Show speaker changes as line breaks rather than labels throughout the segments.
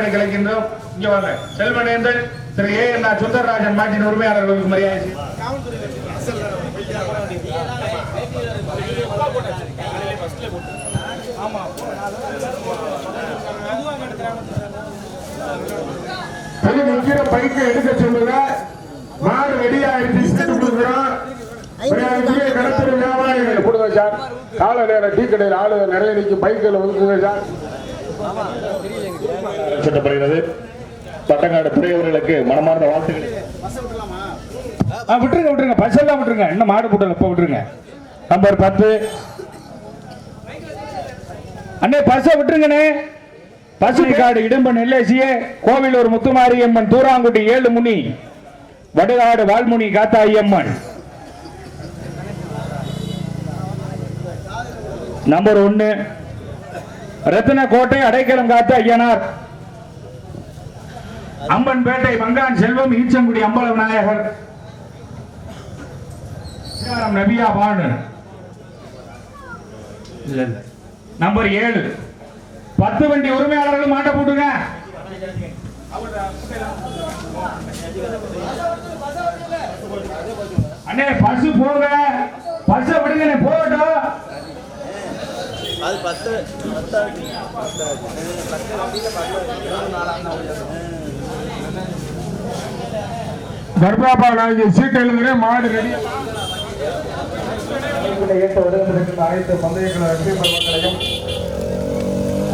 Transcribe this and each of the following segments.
மாட்டனை கலைக்கின்றோம். இங்க வாங்க. செல்வனேந்தல் திரு ஏ என் சுந்தரராஜன் மாட்டின் உரிமையாளர்களுக்கு மரியாதை. கொஞ்சம் நிக்கிற பைக்கை எடுக்க சொல்லுங்க. மாடு ரெடி ஆயிடுச்சு. கொடுக்குறோம். கடத்தல் வியாபாரிகள். கொடுங்க சார். கால நேரம் டீ கடையில் ஆளு நிறைய நிற்கி பைக்கில் ஒதுக்குங்க சார். செல்லப்படுகிறது பட்டங்காடு துறையவர்களுக்கு மனமார்ந்த வாழ்த்துக்கள். விட்டுருங்க விட்டுருங்க. பஸ்ஸெல்லாம் விட்டுருங்க. இன்னும் மாடு போட்டல இப்போ விட்டுருங்க. நம்பர் பத்து. அண்ணே பஸ்ஸை விட்டுருங்கண்ணே. பசுமைக்காடு இடும்பன் எல்ஐசியே கோவிலூர் முத்துமாரியம்மன் தூராங்குடி ஏழு முனி வடுகாடு வால்முனி காத்தாயம்மன் நம்பர் ஒன்னு. ரத்தின கோட்டை அடைக்கலம் காத்த ஐயனார். அம்பன்பேட்டை மங்கான் செல்வம் ஈச்சங்குடி அம்பல விநாயகர் நபியா பானு நம்பர் ஏழு. பத்து வண்டி உரிமையாளர்கள் மாட்ட போட்டுங்க. அண்ணே பசு போக பச விடுங்க போகட்டும்.
அது பத்து பத்தாட்டி பத்து வண்டியில் பத்து நாலாம்
கர்ப்பாப்பா நான் சீட் எழுதுறேன் மாடு ரெடி.
ஏற்ற வருவதற்கு அனைத்து பந்தயங்களை வெற்றி பெறுவதையும்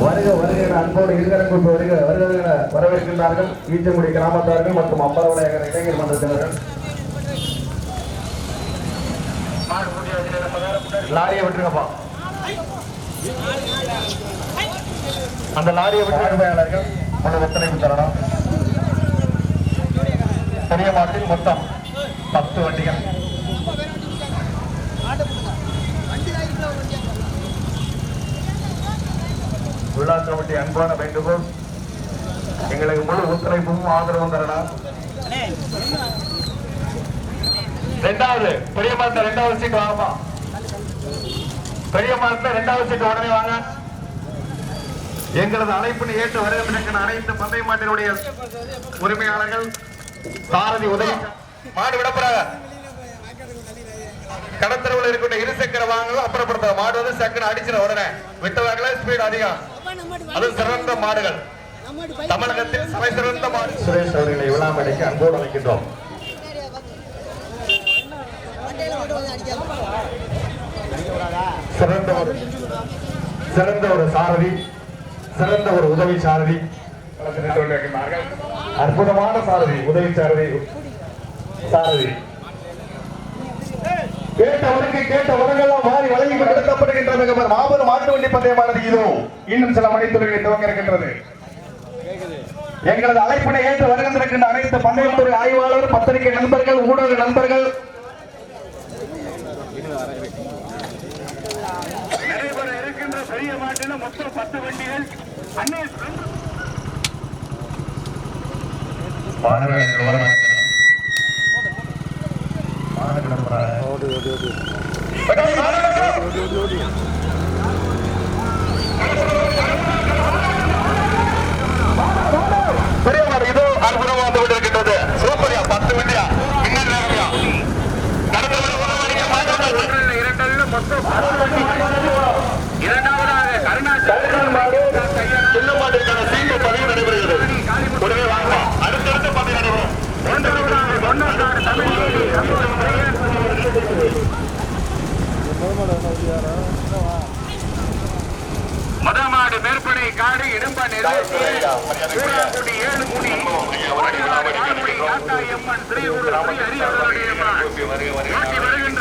வருக வருக என அன்போடு இருகரங்குக்கு வருக வருக என வரவேற்கின்றார்கள் ஈச்சங்குடி கிராமத்தார்கள் மற்றும் அம்பலவளையகர் இளைஞர் மன்றத்தினர்கள். லாரியை விட்டுருங்கப்பா. அந்த லாரியை விட்டு பார்வையாளர்கள் முழு ஒத்துழைப்பு தரணும். பெரிய மாட்டில் மொத்தம் பத்து வண்டிகள். விழா கமிட்டி அன்பான வேண்டுகோள். எங்களுக்கு முழு ஒத்துழைப்பும் ஆதரவும் தரலாம். ரெண்டாவது பெரிய மரத்துல ரெண்டாவது சீட் வாங்கப்பா. பெரிய மரத்துல ரெண்டாவது சீட்டு உடனே வாங்க. எங்களது அழைப்பினை ஏற்று வருகின்ற அனைத்து பந்தய மாட்டினுடைய உரிமையாளர்கள் சாரதி உதவி மாடு விடப்படாத கடத்தரவுல இருக்கின்ற இருசக்கர வாங்கலாம் அப்புறப்படுத்த மாடு வந்து சக்கர அடிச்சிட உடனே. விட்டவர்கள ஸ்பீடு அதிகம். அது சிறந்த மாடுகள். தமிழகத்தில் சபை சிறந்த மாடு. சுரேஷ் அவர்களை விழா அன்போடு அழைக்கின்றோம். சிறந்த ஒரு சிறந்த ஒரு சாரதி சிறந்த ஒரு உதவி சாரதி. அற்புதமான சாரதி உதவி சாரதி. சாரதி. கேட்டவருக்கு கேட்ட உலகெல்லாம் மாறி வழங்கி நடத்தப்படுகின்ற மாபெரும் மாட்டு வண்டி பந்தயமானது இதோ. இன்னும் சில மணித்துறைகளை துவங்க இருக்கின்றது. எங்களது அழைப்பினை ஏற்று வருகின்றிருக்கின்ற அனைத்து பந்தயத்துறை ஆய்வாளர் பத்திரிகை நண்பர்கள் ஊடக நண்பர்கள்.
பெரிய மாட்டில் மொத்தம் பத்து வண்டிகள். அண்ணே மொத்தம் இரண்டாவதாக கருணாச்சலம்
சின்ன மாட்டிற்கான சீட்டு பதிவு நடைபெறுகிறது. உடனே வாங்கலாம் அடுத்தடுத்த பதிவு நடைபெறும்.
மதமாடு மேற்படை காடு இடும்ப நெருங்குடி ஏழு முடி ஓட்டி வருகின்ற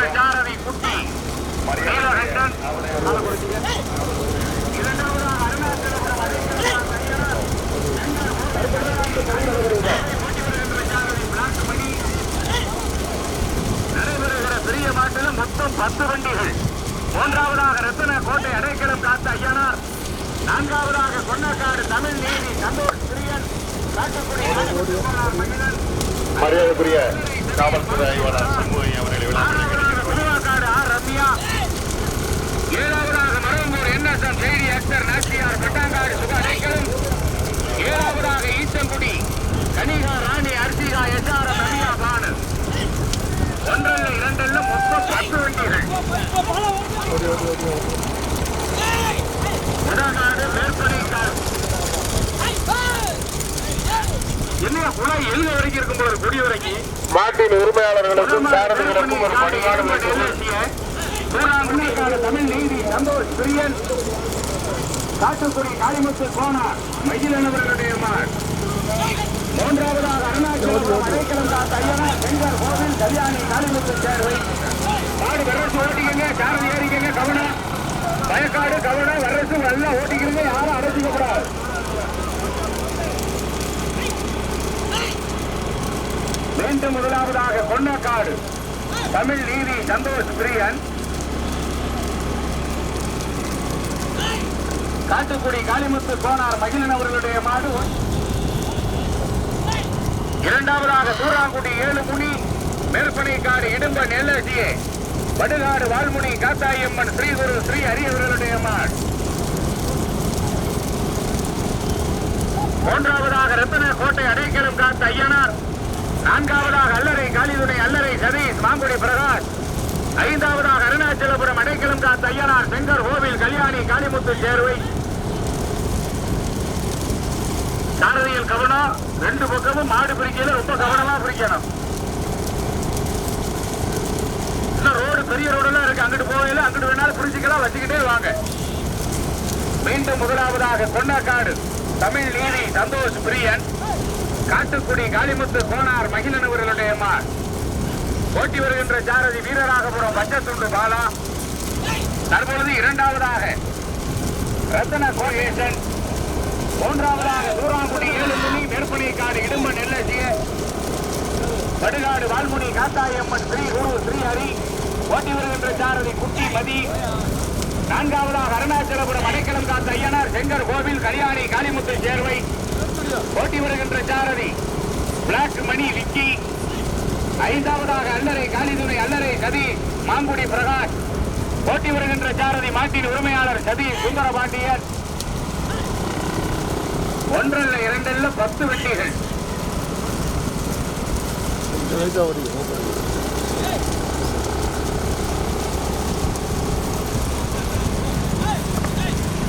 மரியாதைக்குரிய காவல்துறை ஆய்வாளர் சண்முகி அவர்களை
ஏழாவதாக மரம்பூர் என்எஸ்எம் செய்தி அக்தர் நாச்சியார் பட்டாங்காடு சுகாடைகளும் ஏழாவதாக ஈச்சங்குடி கனிகா ராணி அர்த்திகா எஸ்ஆர் ரம்யா பானு ஒன்றல்ல இரண்டல்ல மொத்தம் பத்து வண்டிகள் முதலாடு மேற்படி
மாட்டின் உரிமையாளர்களுக்கும் சாரதிகளுக்கும் ஒரு பணிகாடு
தமிழ் நீதி சந்தோஷ் பிரியன் காட்டுக்குடி காளிமுத்து கோனார் மகிழன் அவர்களுடைய மகன் மூன்றாவதாக அருணாச்சலம் அடைக்கலம் ஐயனா செங்கர் கோவில் கல்யாணி காளிமுத்து சேர்வை. மாடு வரசு ஓட்டிக்கங்க சாரதி ஏறிக்கங்க கவனம். வயக்காடு கவனம் வரசு நல்லா ஓட்டிக்கிறீங்க யாரும் அடைச்சிக்க கூடாது. மீண்டும் முதலாவதாக கொன்னக்காடு தமிழ் நீதி சந்தோஷ் பிரியன். காட்டுக்குடி காளிமுத்து கோனார் மகிழன் அவர்களுடைய மாடு. இரண்டாவதாக சூறாங்குடி ஏழு முனி மேற்பனைக்காடு இடும்ப நெல்லசியே வடுகாடு வால்முனி காத்தாயம்மன் ஸ்ரீகுரு ஸ்ரீ அரியவர்களுடைய மாடு. மூன்றாவதாக ரத்தன கோட்டை அடைக்கலம் காத்த ஐயனார். நான்காவதாக அல்லறை காளிதுணை அல்லறை சதீஷ் மாங்குடி பிரகாஷ். ஐந்தாவதாக அருணாச்சலபுரம் அடைக்கலம் கா தையனார் செங்கர் கோவில் கல்யாணி காளிமுத்து சேர்வை. சாரதியில் கவனம் ரெண்டு பக்கமும் மாடு பிரிக்கையில ரொம்ப கவனமா பிரிக்கணும். இன்னும் ரோடு பெரிய ரோடெல்லாம் இருக்கு. அங்கிட்டு போகல அங்கிட்டு வேணாலும் பிரிச்சுக்கலாம். வச்சுக்கிட்டே வாங்க. மீண்டும் முதலாவதாக கொன்னக்காடு தமிழ் நீதி சந்தோஷ் பிரியன். காட்டுக்குடி காளிமுத்து கோனார் மகிழன் அவர்களுடைய மார் ஓட்டி வருகின்ற சாரதி வீரராகபுரம் வச்சத்துண்டு பாலா. தற்பொழுது இரண்டாவதாக ரத்தன கோகேசன். மூன்றாவதாக சூறாங்குடி ஏழுமுனி நெருப்பணிக்காடு இடும்ப நெல்லசிய. படுகாடு வால்முனி காத்தாயம்மன் ஸ்ரீ குரு ஸ்ரீ ஹரி. ஓட்டி வருகின்ற சாரதி குட்டி மதி. நான்காவதாக அருணாச்சலபுரம் அடைக்கலம் காத்த ஐயனார் செங்கர் கோவில் கல்யாணி காளிமுத்து சேர்வை. ஓட்டி வருகின்ற சாரதி. Black money Vicky. ஐந்தாவதாக அல்லறை காளிதுணை அல்லறை சதி மாங்குடி பிரகாஷ். ஓட்டி வருகின்ற சாரதி மாட்டின் உரிமையாளர் சதி சுந்தர பாண்டியன் ஒன்றல்ல இரண்டல்ல பத்து வண்டிகள்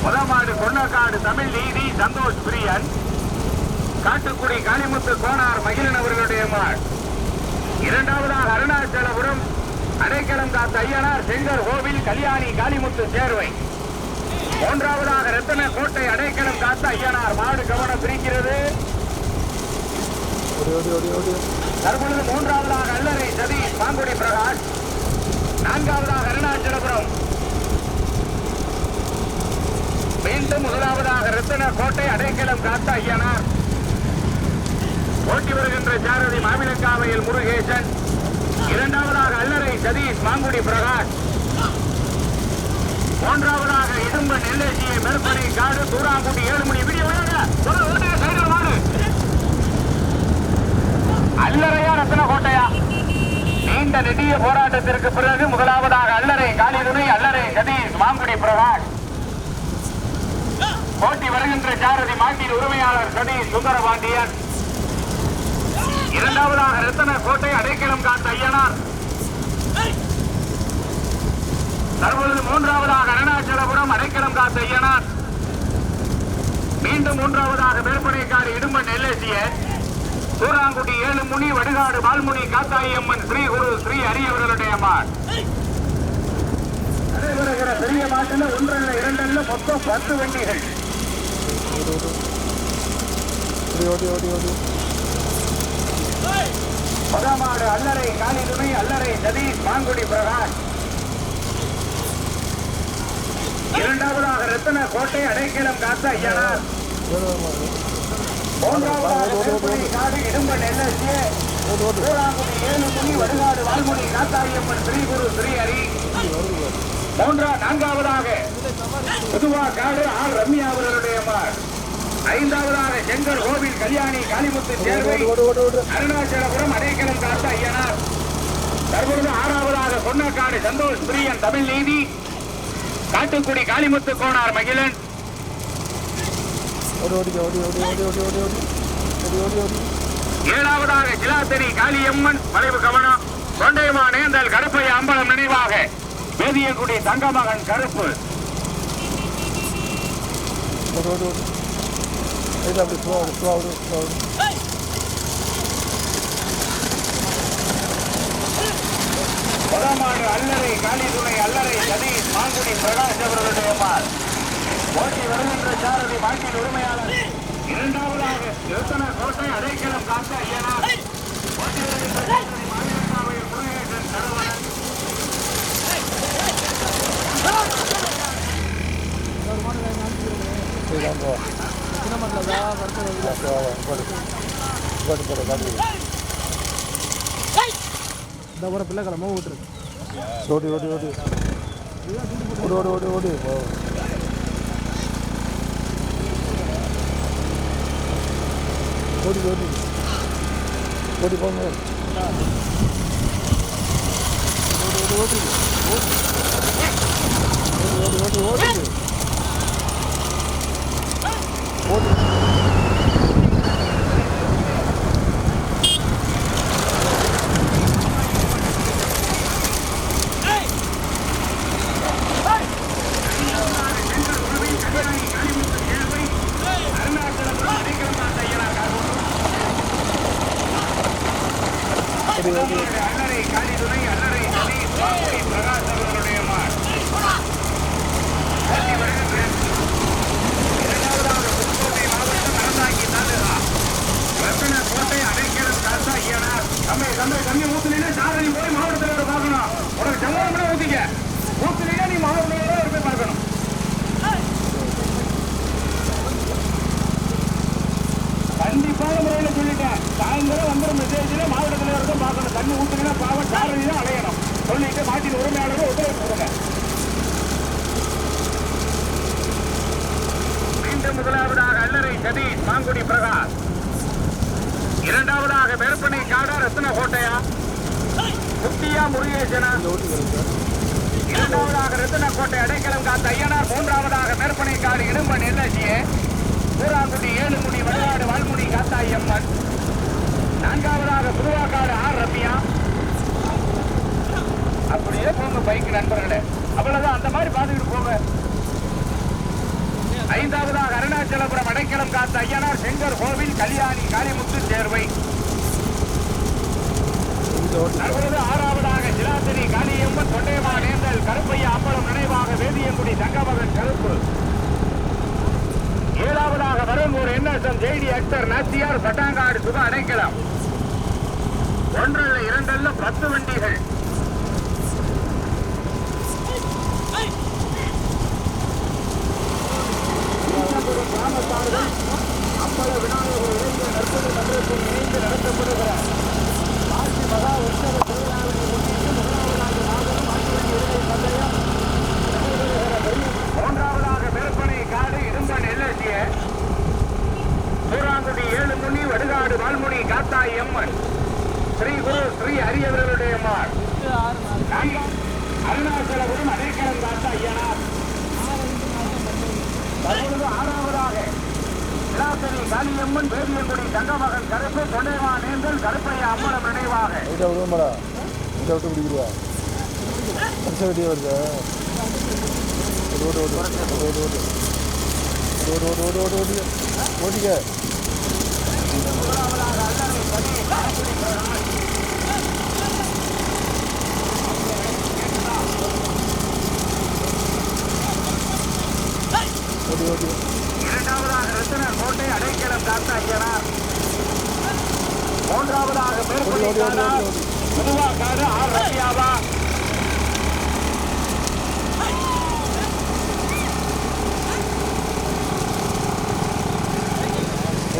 முதமாடு கொன்னக்காடு தமிழ் நீதி சந்தோஷ் பிரியன். காட்டுக்குடி காளிமுத்து கோனார் மகிழன் அவர்களுடைய மாள். இரண்டாவதாக அருணாச்சலபுரம் அடைக்கலம் காத்த ஐயனார் செங்கர் கோவில் கல்யாணி காளிமுத்து சேர்வை. மூன்றாவதாக ரத்தன கோட்டை அடைக்கலம் காத்த ஐயனார் மாடு கவனம் பிரிக்கிறது. தற்பொழுது மூன்றாவதாக அல்லறை சதி பாங்குடி பிரகாஷ். நான்காவதாக அருணாச்சலபுரம். மீண்டும் முதலாவதாக ரத்தன கோட்டை அடைக்கலம் காத்த ஐயனார். ஓட்டி வருகின்ற சாரதி மாமிலக்காவையில் முருகேசன். இரண்டாவதாக அல்லறை சதீஷ் மாங்குடி பிரகாஷ். மூன்றாவதாக இடும்ப நெல்லேசியை மேற்படி காடு தூராங்குடி ஏழு மணி விடிய அல்லறையா ரத்ன கோட்டையா நீண்ட நெடிய போராட்டத்திற்கு பிறகு முதலாவதாக அல்லறை காலிதுணை அல்லறை சதீஷ் மாங்குடி பிரகாஷ். போட்டி வருகின்ற சாரதி மாட்டின் உரிமையாளர் சதீஷ் சுந்தரபாண்டியன். இரண்டாவதாக ரத்தன கோட்டை அடைக்கலம் காத்த ஐயனார். தற்பொழுது மூன்றாவதாக அருணாச்சலபுரம் அடைக்கலம் காத்த ஐயனார். மீண்டும் மூன்றாவதாக மேற்பனைக்காடு இடும்பன் எல்ஏசிய. சூராங்குடி ஏழு முனி வடுகாடு பால்முனி காத்தாயம்மன் ஸ்ரீ குரு ஸ்ரீ அரியவர்களுடைய மாட் நடைபெறுகிற பெரிய மாட்டில் ஒன்றல்ல இரண்டல்ல மொத்தம் பத்து வண்டிகள்
ஓடி ஓடி ஓடி.
பதமாடு அல்லறை காளிதுணை அல்லறை சதீஷ் மாங்குடி பிரகாஷ். இரண்டாவதாக ரத்தன கோட்டை அடைக்கலம் காத்த ஐயனார். மூன்றாவதாக மேற்படி காடு இடும்ப நெல்லசிய சூறாங்குடி ஏழு முனி வடுகாடு வால்முனி காத்தாயம்மன் ஸ்ரீ குரு ஸ்ரீ ஹரி மூன்றா நான்காவதாக புதுவா காடு ஆர் ரம்யா அவர்களுடைய மார் ஐந்தாவதாக செங்கல் கோவில் கல்யாணி காளிமுத்து சேர்வை அருணாச்சலபுரம் அடைக்கலம் காத்த ஐயனார் தற்பொழுது ஆறாவதாக சொன்னக்காடு சந்தோஷ் பிரியன் தமிழ் நீதி காட்டுக்குடி காளிமுத்து கோனார் மகிழன் ஏழாவதாக கிலாத்தனி காளியம்மன் மறைவு கவனம் தொண்டைமா நேந்தல் கருப்பைய அம்பலம் நினைவாக வேதியங்குடி தங்கமகன் கருப்பு
இது அப்படி ஸ்லோ ஆகுது ஸ்லோ ஆகுது ஸ்லோ ஆகுது
அல்லறை அல்லறை மாங்குடி பிரகாஷ் அவர்களுடைய பால். போட்டி வருகின்ற சாரதி மாட்டின் உரிமையாளர். இரண்டாவதாக நிறுத்தன கோட்டை அடைக்கலம் காத்த
ஐயனா? வா ஓகே, வா, வா, போடு போடு போடு காட்டு
இந்த ஒரு பிள்ளைக்கிழமை விட்டுருக்கு
ஓடி ஓடி ஓடி ஓடி ஓடி ஓடி ஓடி போ. ஓடி ஓடி ஓடி போங்க ஓடி ஓடி ஓடி ஓடி ஓடி ஓடி ஓடி
Order. முதலாவதாக அல்லறை சதீஷ் மாங்குடி பிரகாஷ். இரண்டாவதாக வெறுப்பனை காடா ரத்ன கோட்டையா குட்டியா முருகேசனா? இரண்டாவதாக ரத்ன கோட்டை அடைக்கலம் காத்த ஐயனார் மூன்றாவதாக மேற்பனை காடு இடும்பன் எல்எஸ்ஏ. பூராங்குடி ஏழுமுடி வடநாடு வால்முடி காத்தாயம்மன். நான்காவதாக புதுவாக்காடு ஆர். ரம்யா. அப்படியே போங்க பைக் நண்பர்களே. அவ்வளவுதான். அந்த மாதிரி பார்த்துக்கிட்டு போங்க. ஐந்தாவதாக அருணாச்சலபுரம் அடைக்கலம் காத்த ஐயனார் செங்கர் கோவில் கல்யாணி காளிமுத்து சேர்வை. தற்போது ஆறாவதாக சிலாத்திரி காளியம்மன் தொண்டைமா நேர்ந்தல் கருப்பையா அம்பலம் நினைவாக வேதியங்குடி தங்கமகன் கருப்பு ஏழாவதாக வரம்பூர் என்எஸ்எம் ஜெய்டி அக்தர் நாச்சியார் பட்டாங்காடு சுக அடைக்கலாம். ஒன்றல்ல இரண்டல்ல பத்து வண்டிகள் அம்பல விநாயகர் இளைஞர் நற்பணி மன்றத்தில் இணைந்து நடத்தப்படுகிற ஆட்சி மகா உற்சவ திருவிழாவினை முன்னிட்டு முதலாவதாக மாபெரும் ஆட்டுவண்டி இறுதி பந்தயம் நடைபெறுகிறது. மூன்றாவதாக மேற்பனை காடு இடும்பன் எல்எஸ்ஏ சூறாங்குடி ஏழுமுனி வடுகாடு வால்முனி காத்தாய் அம்மன் ஸ்ரீ குரு ஸ்ரீ அரியவர்களுடைய மார் அருணாச்சலபுரம் அடைக்கலம் காத்தா ஐயனார் தற்பொழுது ஆறாவதாக விளாசரி காளியம்மன் வேதியங்குடி தங்கமகன் கருப்பு தொண்டைமா நேந்தல் கருப்பையா அம்மனம் நினைவாக
ரைட்டாக விடுவோம்டா ரைட்டாக விட்டு பிடிக்கிறியா வருஷம் வெட்டியே வருது ஓடு ஓடு ஓடு ஓடு ஓடு ஓடு ஓடு. ஓடு ஓடு ஓடு ஓடிக்க ஓடி ஓடி
இரண்டாவதாக ரத்தனர் கோட்டை அடைக்கலம் காத்த ஐயனார் மூன்றாவதாக
ஓடி.
புதுவாக்காடு ஆர் ரஷ்யாவா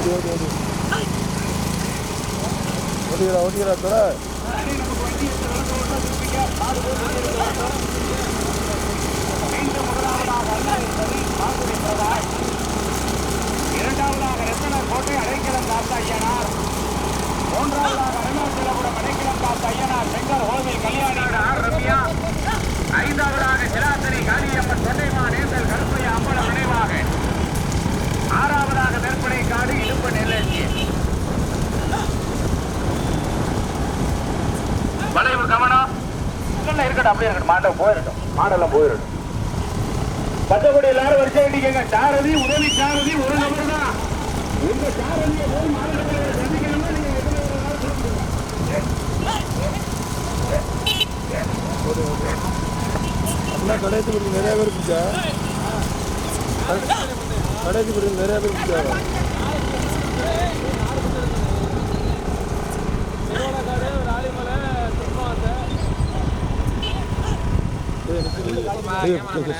ஓடி ஓடி ஓடி ஓடிக்கிறா ஓடிக்கிறா தர
இரண்டாவதாக கோட்டை அடைக்கலம் காத்த ஐயனார். மூன்றாவதாக அருணாச்சலபுரம் அடைக்கலம் காத்த ஐயனார். செங்கல் கோவில் கல்யாணியோட ஆர் ரம்யா ஐந்தாவதாக சிலாசரி காளியம்மன் தொண்டைமா நேந்தல் கருப்பையா அம்பலம் நினைவாக ஆறாவதாக மேற்படை காடு இடுப்பு நெல்லி வளைவு கவனம். இல்ல இருக்கட்டும் அப்படியே இருக்கட்டும். மாட்டோம் போயிடட்டும் மாடெல்லாம் போயிடும் மற்றபடி எல்லாரும் வரிசை கட்டிக்கங்க சாரதி உதவி சாரதி ஒரு நபர் தான். இந்த சாரதியை போய் மாநிலத்தில் சந்திக்கணும்னா நீங்க எத்தனை வேணாலும்
அப்படின்னா கடைசி நிறைய பேர் பிடிச்சா கடைசி பிறகு நிறைய பேர் பிடிச்சாங்க ஏய், நிக்கு,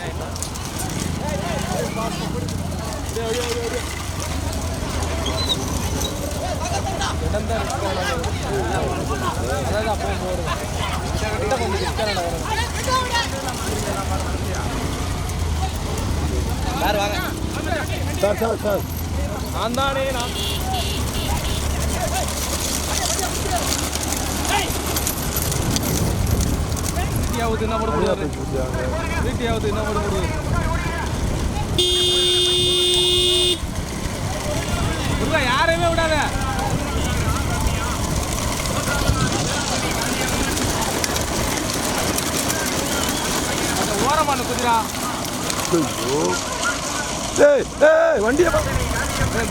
சார் சார் சார்.
நான் தானே நான் வீட்டியாவது என்ன பண்ண முடியாது? வீட்டியாவது என்ன பண்ண முருகா யாரையுமே விடாத. ஓரமான குதிரா.
ஏய் ஏய் வண்டியை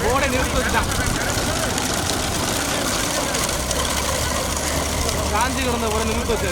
போர்டை நிறுத்தி வச்சுட்டான் காஞ்சி கிடந்த கூட நிறுத்தி வச்சு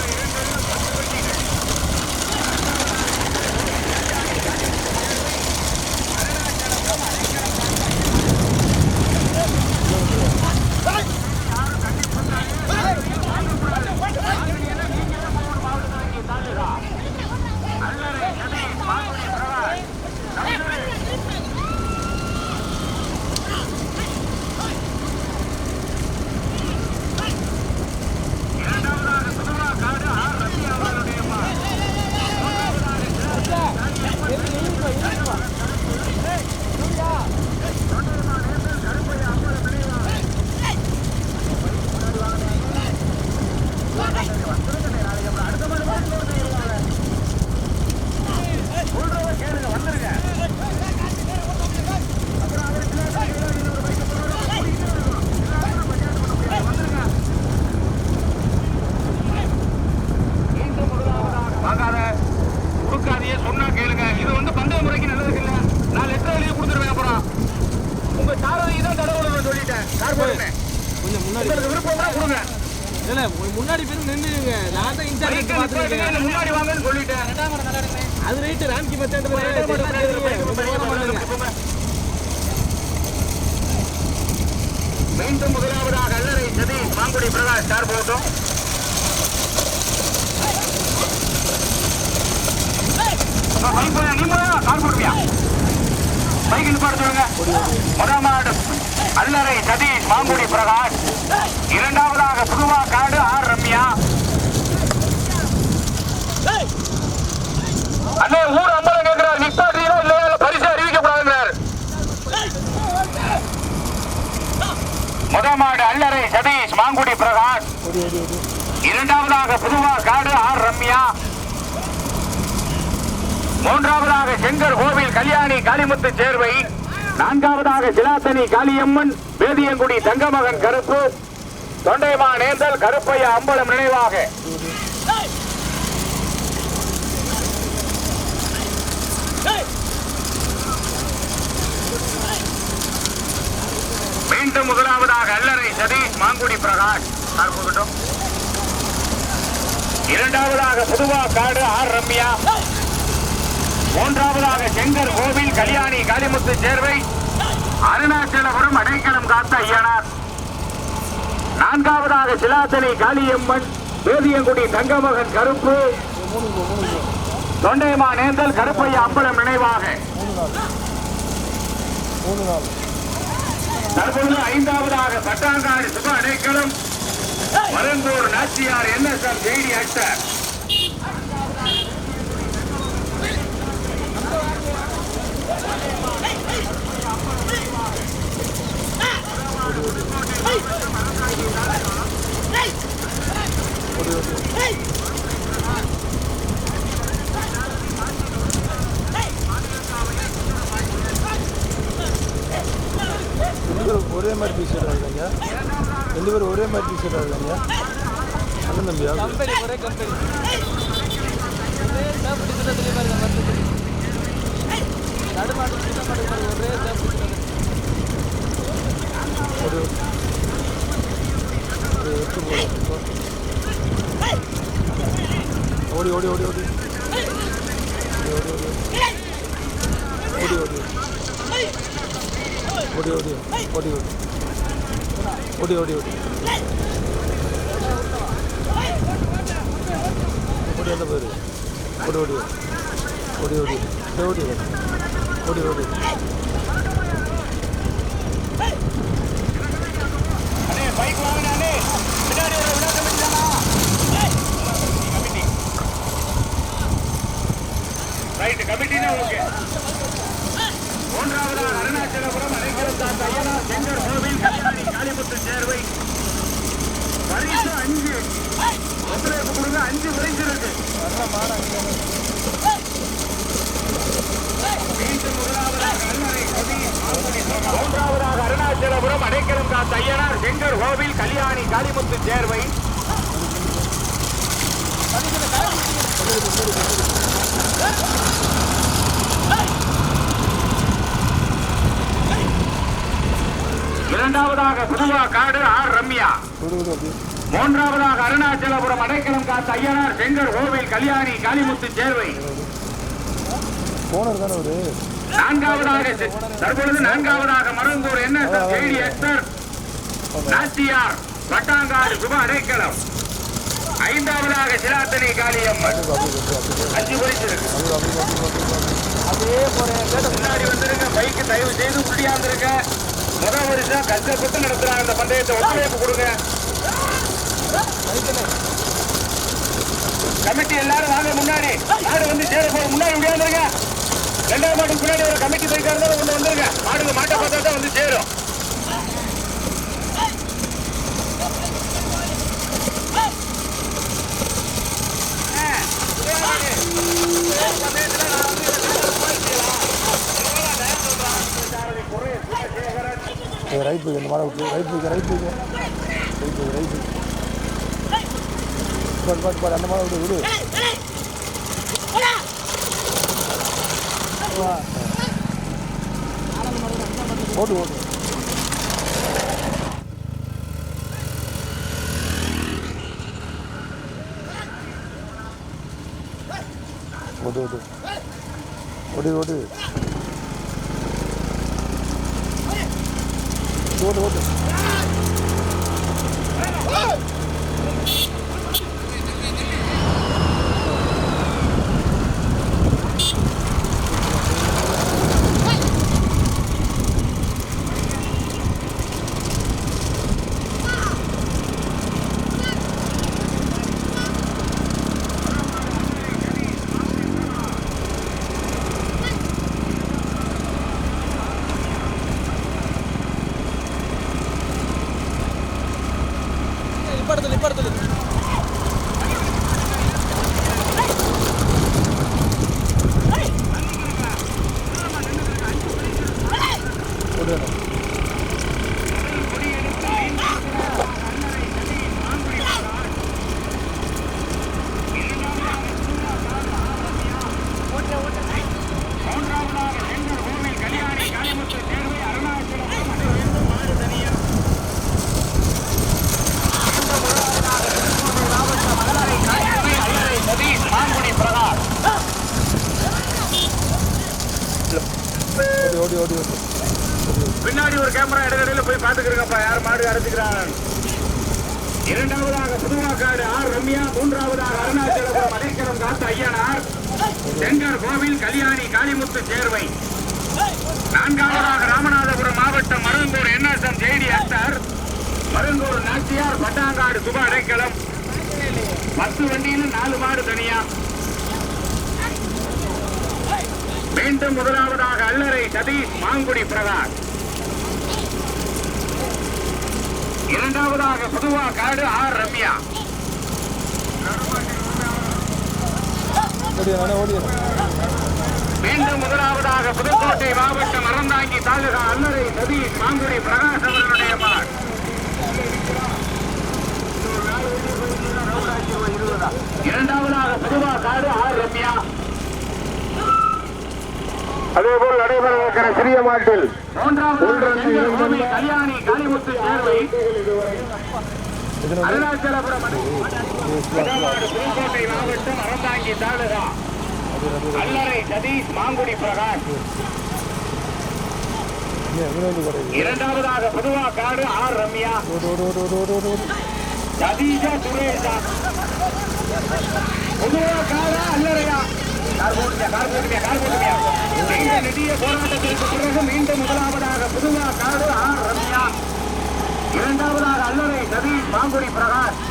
இரண்டாவதாக புதுவா காடு ஆர் ரம்யா. மூன்றாவதாக செங்கர் கோவில் கல்யாணி காளிமுத்து சேர்வை. நான்காவதாக சிலாத்தனி காளியம்மன் வேதியங்குடி தங்கமகன் கருப்பு. தொண்டைமா நேந்தல் கருப்பையா அம்பலம் நினைவாக. மீண்டும் முதலாவதாக அல்லறை சதீஷ் மாங்குடி பிரகாஷ். போகட்டும் இரண்டாவதாக புதுவா காடு ஆர் ரம்யா. மூன்றாவதாக செங்கர் கோவில் கல்யாணி காளிமுத்து சேர்வை. அருணாச்சலபுரம் அடைக்கலம் காத்த ஐயனார். நான்காவதாக சிலாத்தனி காளியம்மன் வேதியங்குடி தங்கமகன் கருப்பு. தொண்டைமா நேந்தல் கருப்பையா அம்பலம் நினைவாக. தற்பொழுது ஐந்தாவதாக பட்டாங்காடு சுப அடைக்கலம். மருந்தூர் நாச்சியார் என்எஸ்எம் ஜெய்டி அக்டர்
ரெண்டு ஒரே மாதிரி டிஷர்ட் இருக்காங்க.
രണ്ടുപേരും ഒരേ മാറ്റി സെറ്റാണ് തന്നെയാ അങ്ങനെ തമ്പിയാ ഒരു ഓടി ഓടി ഓടി. ഓടി ഓടി. ഓടി ഓടി.
ഓടി ഓടി. ഓടി ഓടി. ஓடி ஓடி ஓடி. ஓடி ஓடி போயிரு. ஓடி ஓடி ஓடி. ஓடி ஓடி. ஓடி ஓடி. ஓடி ஓடி.
பைக் வாங்கினாலே பின்னாடி ரைட் கமிட்டினா ஓகே மூன்றாவதாக அருணாச்சலபுரம் அரைக்கலம் தாத்தா ஐயனா செங்கர் கோவில் கல்யாணி காளிமுத்து சேர்வை. பரிசு அஞ்சு. ஒத்துழைப்பு கொடுங்க அஞ்சு பரிசு இருக்கு மீண்டும் முதலாவதாக அருணரை கவி மூன்றாவதாக அருணாச்சலபுரம் அடைக்கலம் காத்த ஐயனார் செங்கர் கோவில் கல்யாணி காளிமுத்து சேர்வை. இரண்டாவதாக புதுவா காடு ஆர் ரம்யா. மூன்றாவதாக அருணாச்சலபுரம் அடைக்கலம் காத்த ஐயனார் செங்கர் கோவில் கல்யாணி காளிமுத்து சேர்வை. நான்காவதாக தற்பொழுது நான்காவதாக மருங்கூர் என்ன செய்தி எக்ஸ்பர் நாச்சியார் வட்டாங்காடு சுப அடைக்கலம். ஐந்தாவதாக சிலாத்தனி காளியம்மன். அஞ்சு குறிச்சிருக்கு. முன்னாடி வந்துருங்க. பைக்கு தயவு செய்து முடியாந்துருங்க முத வருஷம் கஷ்டப்பட்டு நடத்துறாங்க. இந்த பந்தயத்தை ஒத்துழைப்பு கொடுங்க. கமிட்டி எல்லாரும் வாங்க முன்னாடி. மாடு வந்து சேர போற முன்னாடி முடியாந்துருங்க ரெண்டாவது மாட்டுக்கு பின்னாடி ஒரு கமிட்டி பைக்கா இருந்தாலும் ஒண்ணு வந்துருங்க. மாடுங்க மாட்டை பார்த்தா தான் வந்து சேரும்.
ரைட் போய் இந்த மாதிரி விட்டு ரைட் போய் ரைட் போய் ரைட் போய் ரைட் போய் பாட்டு பாட்டு பாடு அந்த மாதிரி விட்டு விடு. ஓட்டு ஓட்டு ஓடு ஓடு ஓடு ஓடு
Вот, вот, вот. Thank you. நான்காவதாக ராமநாதபுரம் மாவட்டம் மருங்கூர் என்எஸ்எம் ஜெய்டி அக்தர் மருங்கூர் நாச்சியார் பட்டாங்காடு சுப அடைக்கலம். பத்து வண்டியிலும் நாலு மாடு தனியா. மீண்டும் முதலாவதாக அல்லறை சதீஷ் மாங்குடி பிரகாஷ் இரண்டாவதாக புதுவா காடு ஆர் ரம்யா.
ஓடியா ஓடியா.
மீண்டும் முதலாவதாக புதுக்கோட்டை மாவட்டம் அறந்தாங்கி தாலுகா அல்லரை நதி மாங்குடி பிரகாஷ் அவர்களுடைய மார் இரண்டாவதாக புதுவா காடு ஆர் ரம்யா.
அதேபோல் நடைபெற இருக்கிற சிறிய மாட்டில்
மூன்றாவது கல்யாணி காளிமுத்து சேர்வை. அருணாச்சலபுரம் மாவட்டம் அறந்தாங்கி தாலுகா. அல்லறை சதீஷ் மாங்குடி பிரகாஷ். இரண்டாவதாக புதுவா காடு ஆர் ரம்யா. சதீஷா சுரேஷா. புதுவா காடா அல்லறையா. நெடிய போராட்டத்திற்கு பிறகு மீண்டும் முதலாவதாக புதுவா காடு ஆர் ரம்யா. இரண்டாவதாக அல்லறை சதீஷ் மாங்குடி பிரகாஷ்.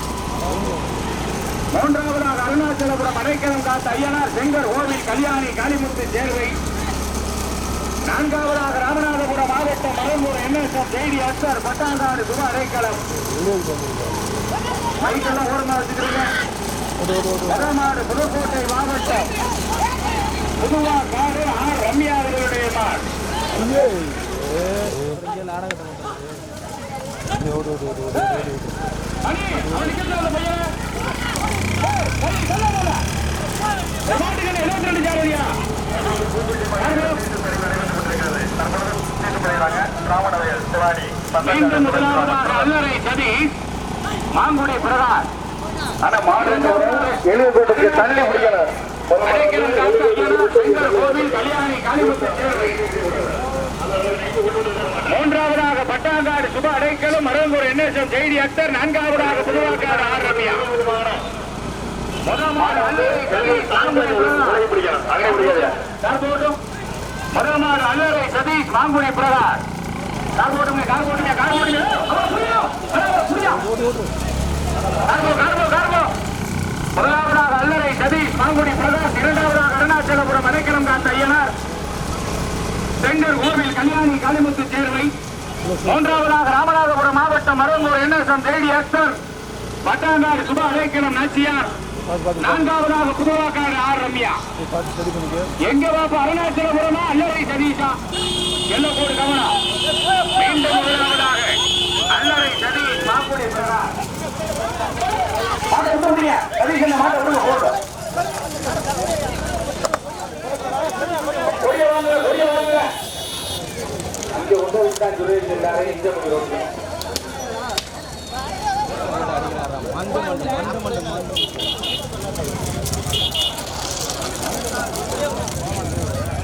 மூன்றாவதாக அருணாச்சலபுரம் அடைக்கலம் காத்த ஐயனார் செங்கர் ஓவில் கல்யாணி காளிமுத்து சேர்வை. நான்காவதாக ராமநாதபுரம் மாவட்டம் மலம்பூர் என்எஸ்எம் ஜெய்டி அஸ்தர் பட்டாங்காடு சுப அடைக்கலம். மைக்கெல்லாம் ஓரமாக வச்சுக்கிறீங்க வடமாடு புதுக்கோட்டை மாவட்டம். புதுவா காடு ஆர் ரம்யா அவர்களுடைய மாடு. நாடகத்தை அவனுக்கு என்ன வேலை பையன்? ஏய், ஏய், சொல்ல போல. இந்த மாட்டுக்கு என்ன 22 ஜாதியா? மீண்டும் முதலாவதாக அல்லறை சதீஷ் மாங்குடி பிரகாஷ்
ஆனா மாடு எளிய கூட்டத்துக்கு தள்ளி
சேர்வை மூன்றாவதாக பட்டாங்காடு சுப அடைக்கலம் மருங்கூர் என்எஸ்எம் ஜெய்டி அக்தர் நான்காவதாக புதுவாக்காடு ஆர் ரம்யா முதல் மாடு அல்லறை சதீஷ் மாங்குடி பிரகாஷ். கார் போட்டும். முதல் மாடு அல்லறை சதீஷ் மாங்குடி பிரகாஷ் கார் போட்டுங்க கார் போட்டுங்க கார் போட்டுங்க முதலாவதாக அல்லறை சதீஷ் மாங்குடி பிரகாஷ் இரண்டாவதாக அருணாச்சலபுரம் அடைக்கலம் காத்த ஐயனார். செங்கர் கோவில் கல்யாணி காளிமுத்து சேர்வை மூன்றாவதாக ராமநாதபுரம் மாவட்டம் மருங்கூர் என்எஸ்எம் தேடி அக்தர் பட்டாங்காடு சுபா அடைக்கலம் நாச்சியார். நான்காவதாக புதுவாக்காடு ஆர் ரம்யா.
பார்த்து சரி
எங்க பாப்பா அருணாச்சலபுரமா அல்லரை சதீஷா? எல்லக்கோடு கவனம் மீண்டும் முதலாவதாக அல்லறை சதீஷ் மாங்குடி பிரகாஷ் மாட்டை விட்டு விடுங்க. சதீஷ் இந்த மாட்டை விடுங்க, போதும். கொடிய வாங்க,